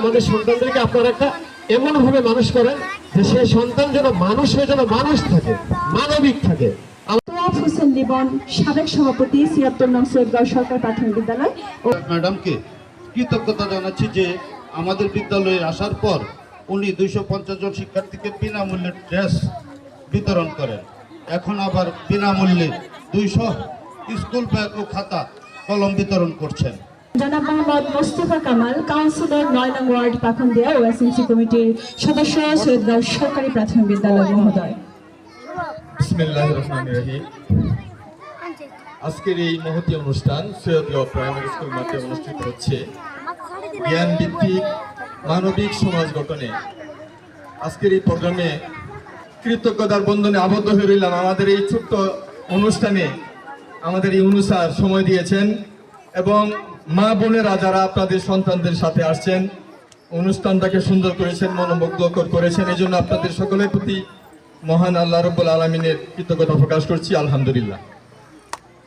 আমাদের সন্তানদেরকে আপনারা একটা এমন ভাবে মানুষ করেন যে সেই সন্তান যেন মানুষ হয়ে যেন মানুষ থাকে মানবিক থাকে। তোয়াফ হোসেন লিবন সাবেক সভাপতি ছিয়াত্তর নং সৈয়দগাঁও সরকার প্রাথমিক বিদ্যালয় ও ম্যাডামকে কৃতজ্ঞতা জানাচ্ছি যে আমাদের বিদ্যালয়ে আসার পর উনি দুইশো পঞ্চাশ জন শিক্ষার্থীকে বিনামূল্যে ড্রেস বিতরণ করেন। এখন আবার বিনামূল্যে দুইশো স্কুল ব্যাগ ও খাতা কলম বিতরণ করছেন। জনাব মোহাম্মদ মোস্তফা কামাল, কাউন্সিলর নয় নং ওয়ার্ড পাখন্দিয়া ও এসএনসি কমিটির সদস্য সৈয়দগাঁও সরকারি প্রাথমিক বিদ্যালয় মহোদয়। আজকের এই মহতী অনুষ্ঠান সৈয়দগাঁও প্রাইমারি স্কুল মাঠে অনুষ্ঠিত হচ্ছে। জ্ঞান ভিত্তিক মানবিক সমাজ গঠনে। আজকের এই প্রোগ্রামে কৃতজ্ঞতার বন্ধনে আবদ্ধ হয়ে রইলাম। আমাদের এই ছোট্ট অনুষ্ঠানে আমাদের এই অনুসার সময় দিয়েছেন। এবং মা বোনেরা যারা আপনাদের সন্তানদের সাথে আসছেন, অনুষ্ঠানটাকে সুন্দর করেছেন মনোমুগ্ধকর করেছেন এই জন্য আপনাদের সকলের প্রতি মহান আল্লাহ রব্বুল আলমিনের কৃতজ্ঞতা প্রকাশ করছি, আলহামদুলিল্লাহ।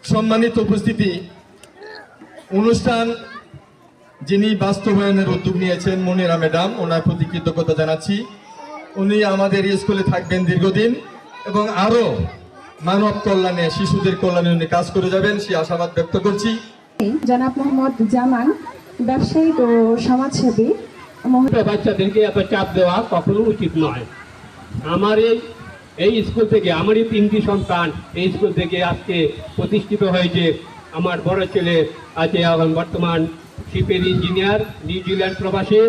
সম্মানিত উপস্থিতি, অনুষ্ঠান যিনি বাস্তবায়নের উদ্যোগ নিয়েছেন, মনিরা ম্যাডাম, ওনার প্রতি কৃতজ্ঞতা জানাচ্ছি। উনি আমাদের স্কুলে থাকবেন দীর্ঘদিন এবং আরও মানব কল্যাণে, শিশুদের কল্যাণে উনি কাজ করে যাবেন সে আশাবাদ ব্যক্ত করছি। জনাব মোহাম্মদ জামান ব্যবসায়িক ও সমাজসেবী। বাচ্চাদেরকে এত চাপ দেওয়া কখনো উচিত নয়। আমার এই এই স্কুল থেকে আমারই তিনটি সন্তান এই স্কুল থেকে আজকে প্রতিষ্ঠিত হয়েছে। আমার বড় ছেলে আছে এখন বর্তমান শিপের ইঞ্জিনিয়ার নিউজিল্যান্ড প্রবাসী।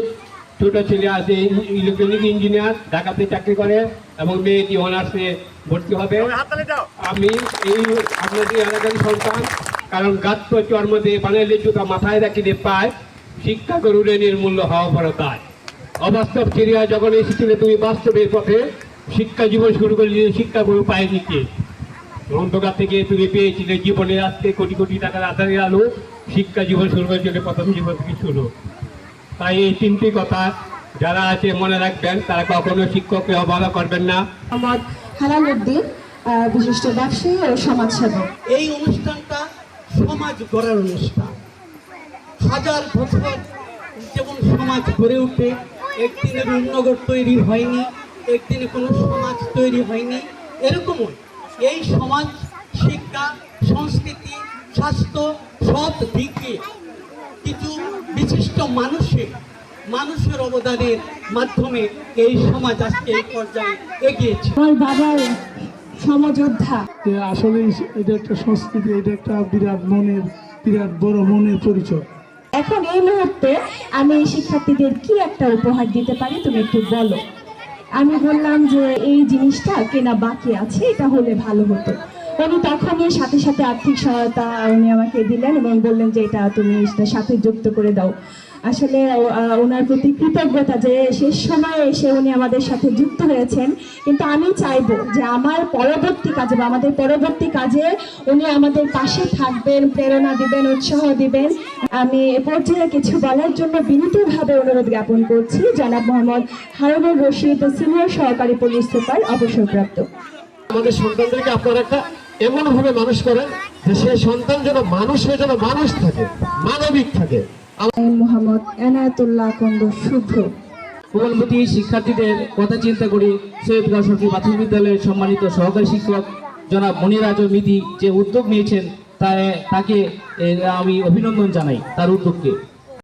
ছোট ছেলে আছে ইলেকট্রনিক ইঞ্জিনিয়ার ঢাকাতে চাকরি করে এবং মেয়েটি অনার্সে ভর্তি হবে। আমি এই আপনাদের এলাকার সন্তান কারণ গাত্র চর্ম দিয়ে বানাইলে জুতা মাথায় রাখিলে পায় শিক্ষা গরুরে নির্মূল্য হওয়া পড়ে তাই অবাস্তব চিরিয়া যখন এসেছিলে তুমি বাস্তবের পথে শিক্ষা জীবন শুরু করে শিক্ষা গরু পায়ে নিতে অন্ধকার থেকে তুমি পেয়েছিলে জীবনে আজকে কোটি কোটি টাকার আধারের আলো শিক্ষা জীবন শুরু করেছিল প্রথম জীবন থেকে শুরু তাই এই তিনটি কথা যারা আছে মনে রাখবেন তারা কখনো শিক্ষককে অবহেলা করবেন না। আমার হালাল উদ্দিন বিশিষ্ট ব্যবসায়ী ও সমাজসেবক। এই অনুষ্ঠানটা সমাজ গড়ার অনুষ্ঠান। হাজার বছর যেমন সমাজ গড়ে ওঠে একদিনে রূপনগর তৈরি হয়নি, একদিনে কোনো সমাজ তৈরি হয়নি, এরকমই এই সমাজ, শিক্ষা, সংস্কৃতি, স্বাস্থ্য সব দিকে কিছু বিশিষ্ট মানুষের মানুষের অবদানের মাধ্যমে এই সমাজ আজকে এই পর্যায়ে এগিয়েছে। সমযোদ্ধা আসলে এটা একটা সংস্কৃতি এটা একটা বিরাট মনের বিরাট বড় মনের পরিচয়। এখন এই মুহূর্তে আমি এই শিক্ষার্থীদের কি একটা উপহার দিতে পারি তুমি একটু বলো। আমি বললাম যে এই জিনিসটা কেনা বাকি আছে এটা হলে ভালো হতো। উনি তখনই সাথে সাথে আর্থিক সহায়তা উনি আমাকে দিলেন এবং বললেন যে এটা তুমি সাথে যুক্ত করে দাও। আসলে ওনার প্রতি কৃতজ্ঞতা যে শেষ সময়ে এসে উনি আমাদের সাথে যুক্ত হয়েছেন। কিন্তু আমি চাইব যে আমার পরবর্তী কাজে বা আমাদের পরবর্তী কাজে উনি আমাদের পাশে থাকবেন, প্রেরণা দিবেন, উৎসাহ দিবেন। আমি এ পর্যায়ে কিছু বলার জন্য বিনীতভাবে অনুরোধ জ্ঞাপন করছি। জনাব মোহাম্মদ হারুনুর রশিদ, সিনিয়র সহকারী পুলিশ সুপার, অবসরপ্রাপ্ত। আমাদের সন্তানদেরকে আপনারা একটা এমন ভাবে মানুষ করেন যে সেই সন্তান যেন মানুষ হয়ে যেন মানুষ থাকে, মানবিক থাকে। মোহাম্মদ এনায়তুল্লাহ কন্দ শুভ্র। প্রকল্পটি শিক্ষার্থীদের কথা চিন্তা করে সৈয়দগাঁও সরকারি প্রাথমিক বিদ্যালয়ের সম্মানিত সহকারী শিক্ষক জনাব মনিরাজ মিতি যে উদ্যোগ নিয়েছেন তা তাকে আমি অভিনন্দন জানাই তার উদ্যোগকে।